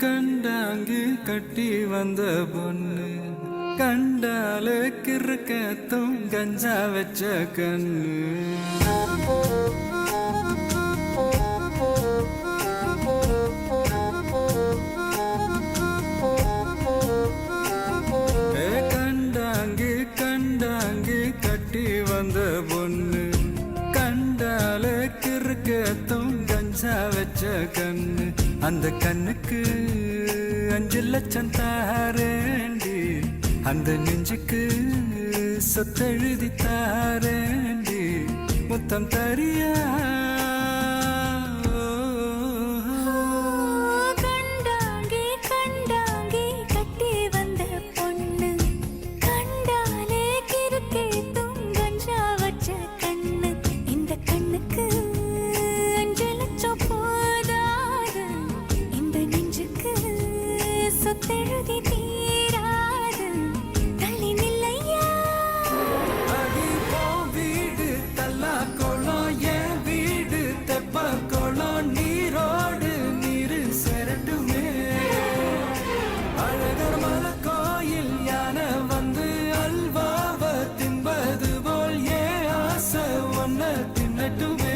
கண்டாங்கு கட்டி வந்த பொண்ணு. கண்டால கிறுக்கத்தும் கஞ்சா வச்ச கண்ணு. கண்டாங்கு கண்டாங்கு கட்டி வந்த பொண்ணு. கண்டால கிறுக்கத்தும் கஞ்சா வச்ச கண்ணு. அந்த கண்ணுக்கு அஞ்சு லட்சம் தாரேண்டி. அந்த நெஞ்சுக்கு சொத்தெழுதி தாரேண்டி. முத்தம் தரியா சொத்தெழுதி தீராது. தள்ளி நில்லையா அடி போ வீடு தல்லா குளம் என் வீடு தெப்ப குளம் நீரோடு நீரு செரட்டுமே. அழகர் மலை கோயில் யானை வந்து அல்வாவ தின்பது போல் ஏ ஆசை ஒன்ன தின்னட்டுமே.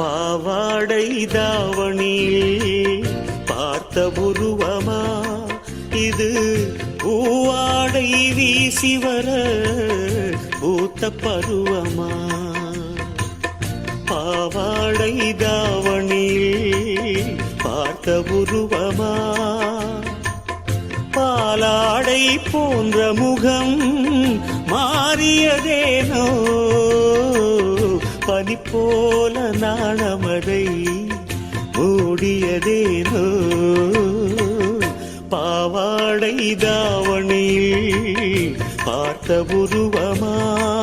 பாவாடை தாவணியில் பார்த்த உருவமா? இது பூவாடை வீசி வர பூத்த பருவமா? பாவாடை தாவணியில் பார்த்த உருவமா? பாலாடை போன்ற முகம் மாறியதேனோ? பனி போல நாணமடை மூடியதேனோ? பாவாடை தாவணியில் பார்த்த உருவமா?